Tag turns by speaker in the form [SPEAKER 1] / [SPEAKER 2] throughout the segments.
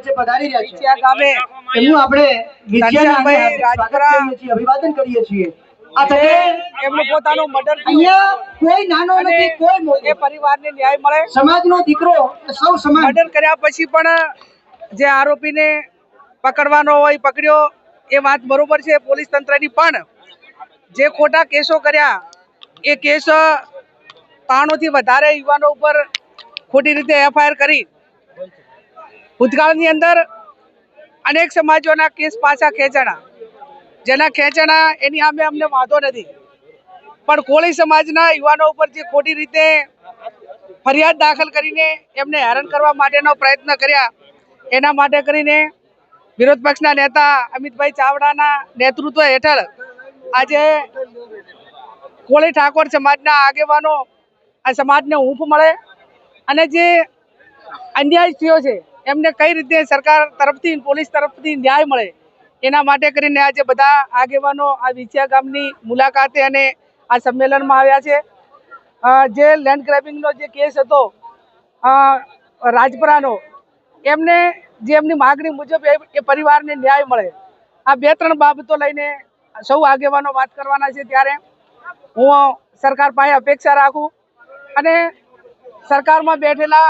[SPEAKER 1] વચ્ચે પધારી રહ્યા છે.
[SPEAKER 2] ગામે
[SPEAKER 1] એમનું આપણે વિદ્યાના અભિવાદન કરીએ છીએ. આ તકે
[SPEAKER 2] એમનું પોતાનું મર્ડર
[SPEAKER 1] અહીંયા કોઈ નાનો નથી કોઈ મોટો.
[SPEAKER 2] પરિવારને ન્યાય મળે.
[SPEAKER 1] સમાજનો દીકરો સૌ સમાન.
[SPEAKER 2] મર્ડર કર્યા પછી પણ જે આરોપીને પકડવાનો હોય પકડ્યો એ વાત બરોબર છે. પોલીસ તંત્રની પણ જે ખોટા કેસો કર્યા એ કેસ ત્રણોથી વધારે યુવાનો ઉપર ખોટી રીતે એફઆઈઆર કરી. ભૂતકાળની અંદર અનેક સમાજોના કેસ પાછા ખેંચાણા. જેના ખેંચાણા એની સામે અમને વાંધો નથી. પણ કોળી સમાજના યુવાનો ઉપર જે ખોટી રીતે ફરિયાદ દાખલ કરીને એમને હેરાન કરવા માટેનો પ્રયત્ન કર્યા, એના માટે કરીને વિરોધ પક્ષના નેતા અમિતભાઈ ચાવડાના નેતૃત્વ હેઠળ આજે કોળી ઠાકોર સમાજના આગેવાનો આ સમાજને હૂંફ મળે અને જે અન્યાય થયો છે એમને કઈ રીતે સરકાર તરફથી પોલીસ તરફથી ન્યાય મળે, એના માટે કરીને આજે બધા આગેવાનો આ વિછિયા ગામની મુલાકાતે અને આ સંમેલનમાં આવ્યા છે. જે લેન્ડ ગ્રેબિંગનો જે કેસ હતો રાજપરાનો, એમને જે એમની માગણી મુજબ એ પરિવારને ન્યાય મળે. આ બે ત્રણ બાબતો લઈને સૌ આગેવાનો વાત કરવાના છે ત્યારે. હું સરકાર પાસે અપેક્ષા રાખું અને સરકારમાં બેઠેલા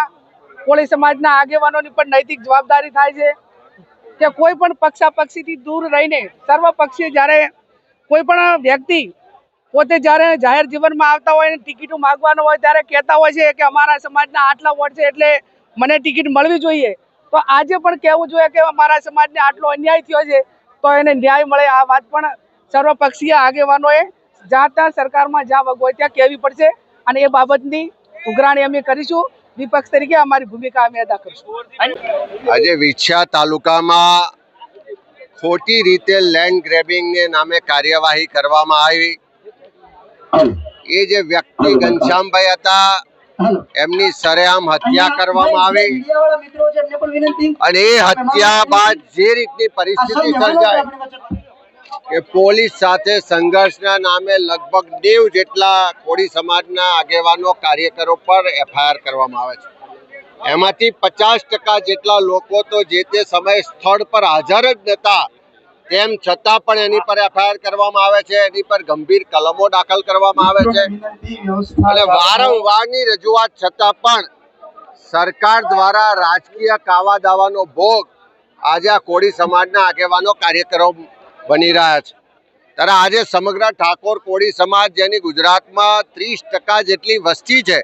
[SPEAKER 2] કોળી સમાજના આગેવાનોની પણ નૈતિક જવાબદારી થાય છે કે કોઈ પણ પક્ષાપક્ષીથી દૂર રહીને સર્વપક્ષીય જ્યારે કોઈ પણ વ્યક્તિ પોતે જ્યારે જાહેર જીવનમાં આવતા હોય અને ટિકિટો માગવાનો હોય ત્યારે કહેતા હોય છે કે અમારા સમાજના આટલા વોટ છે એટલે મને ટિકિટ મળવી જોઈએ. તો આજે પણ કહેવું જોઈએ કે અમારા સમાજને આટલો અન્યાય થયો છે તો એને ન્યાય મળે. આ વાત પણ સર્વપક્ષીય આગેવાનોએ જ્યાં ત્યાં સરકારમાં જ્યાં વગ હોય ત્યાં કહેવી પડશે અને એ બાબતની ઉઘરાણી અમે કરીશું. વિપક્ષ તરીકે અમારી ભૂમિકા અમે અદા કરીશું.
[SPEAKER 3] આજે વિછા તાલુકામાં ખોટી રીતે લેન્ડ ગ્રેબિંગને નામે કાર્યવાહી કરવામાં આવી. એ જે વ્યક્તિ ઘનશ્યામભાઈ હતા એમની સરેઆમ હત્યા કરવામાં આવી. અને એ હત્યા બાદ જે રીતની પરિસ્થિતિ સર્જાય કે પોલીસ સાથે સંઘર્ષના નામે લગભગ નેવ જેટલા કોળી સમાજના આગેવાનો કાર્યકરો પર એફઆઈઆર કરવામાં આવે છે. એમાંથી પચાસ ટકા જેટલા લોકો તો જે તે સમયે સ્થળ પર હાજર જ નહોતા તેમ છતાં પણ એની પર એફઆઈઆર કરવામાં આવે છે, એની પર ગંભીર કલમો દાખલ કરવામાં આવે છે. અને વારંવારની રજૂઆત છતાં પણ સરકાર દ્વારા રાજકીય કાવા દાવાનો ભોગ આજે આ કોળી સમાજના આગેવાનો કાર્યકરો બની રહ્યા છે. ત્યારે આજે સમગ્ર ઠાકોર કોળી સમાજ જેની ગુજરાતમાં ત્રીસ ટકા જેટલી વસ્તી છે,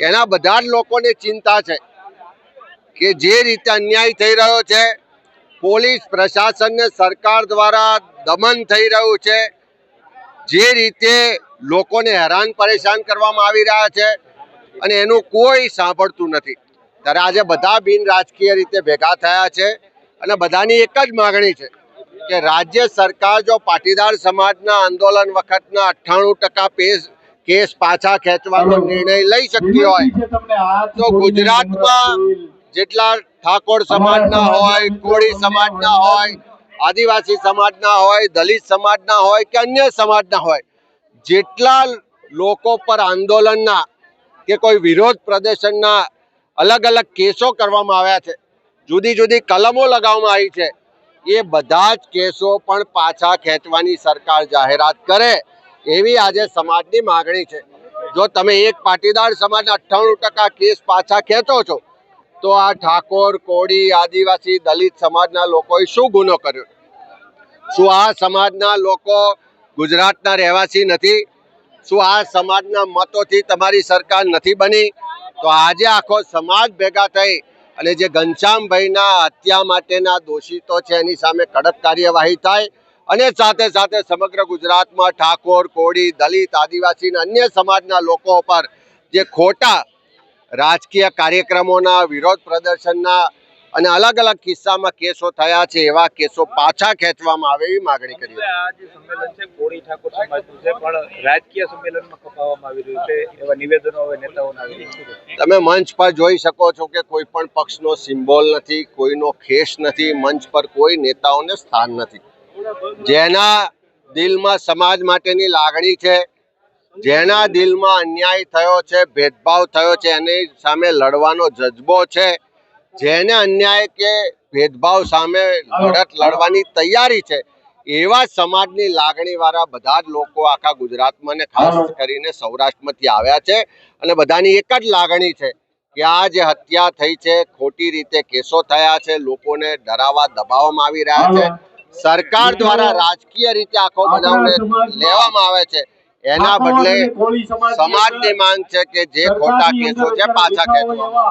[SPEAKER 3] એના બધા જ લોકોને ચિંતા છે કે જે રીતે અન્યાય થઈ રહ્યો છે, પોલીસ પ્રશાસનને સરકાર દ્વારા દમન થઈ રહ્યું છે, જે રીતે લોકોને હેરાન પરેશાન કરવામાં આવી રહ્યા છે અને એનું કોઈ સાંભળતું નથી. ત્યારે આજે બધા બિન રાજકીય રીતે ભેગા થયા છે અને બધાની એક જ માગણી છે કે રાજ્ય સરકાર જો પાટીદાર સમાજના આંદોલન વખતના અઠ્ઠાણું ટકા પેસ કેસ પાછા ખેંચવાનો નિર્ણય લઈ શકતી હોય તો ગુજરાતમાં જેટલા ઠાકોર સમાજના હોય કોળી સમાજના હોય આદિવાસી સમાજના હોય દલિત સમાજના હોય કે અન્ય સમાજના હોય જેટલા લોકો પર આંદોલનના કે કોઈ વિરોધ પ્રદર્શનના અલગ અલગ કેસો કરવામાં આવ્યા છે જુદી જુદી કલમો લગાવવામાં આવી છે એ બધા જ કેસો પણ પાછા ખેંચવાની સરકાર જાહેરાત કરે, એવી આજે સમાજની માગણી છે. જો તમે એક પાટીદાર સમાજના અઠ્ઠાણું ટકા કેસ પાછા ખેંચો છો, તો આ ઠાકોર, કોળી, આદિવાસી, દલિત સમાજના લોકોએ શું ગુનો કર્યો? શું આ સમાજના લોકો ગુજરાતના રહેવાસી નથી? શું આ સમાજના મતોથી તમારી સરકાર નથી બની? તો આજે આખો સમાજ ભેગા થઈ અને જે ઘનશ્યામભાઈના હત્યા માટેના દોષિતો છે, એની સામે કડક કાર્યવાહી થાય અને સાથે સાથે સમગ્ર ગુજરાતમાં ઠાકોર, કોળી, દલિત, આદિવાસી અન્ય સમાજના લોકો પર જે ખોટા રાજકીય કાર્યક્રમોના વિરોધ પ્રદર્શનના અને અલગ અલગ કિસ્સામાં કેસો થયા છે એવા કેસો પાછા ખેંચવામાં આવે એવી માગણી કરી
[SPEAKER 4] આ જે સંમેલન છે કોળી ઠાકોર સમાજનું છે પણ રાજકીય સંમેલનમાં કપાવવામાં આવી રહ્યું છે એવા નિવેદનો હવે નેતાઓના આવી રહ્યા
[SPEAKER 3] તમે મંચ પર જોઈ શકો છો કે કોઈ પણ પક્ષનો સિમ્બોલ નથી કોઈનો ખેસ નથી મંચ પર કોઈ નેતાઓને સ્થાન નથી. જેના દિલમાં સમાજ માટેની લાગણી છે જેના દિલમાં અન્યાય થયો છે ભેદભાવ થયો છે એની સામે લડવાનો જજ્બો છે જેને અન્યાય કે ભેદભાવ સામે લડત લડવાની તૈયારી છે એવા સમાજની લાગણીવાળા બધા જ લોકો આખા ગુજરાતમાં ને ખાસ કરીને સૌરાષ્ટ્રમાંથી આવ્યા છે અને બધાની એક જ લાગણી છે કે આ જે હત્યા થઈ છે ખોટી રીતે કેસો થયા છે લોકોને ડરાવવા દબાવવામાં આવી રહ્યા છે. સરકાર દ્વારા રાજકીય રીતે આખો બનાવને લેવામાં આવે છે. એના બદલે સમાજની માંગ છે કે જે ખોટા કેસો છે પાછા ખેંચવામાં આવે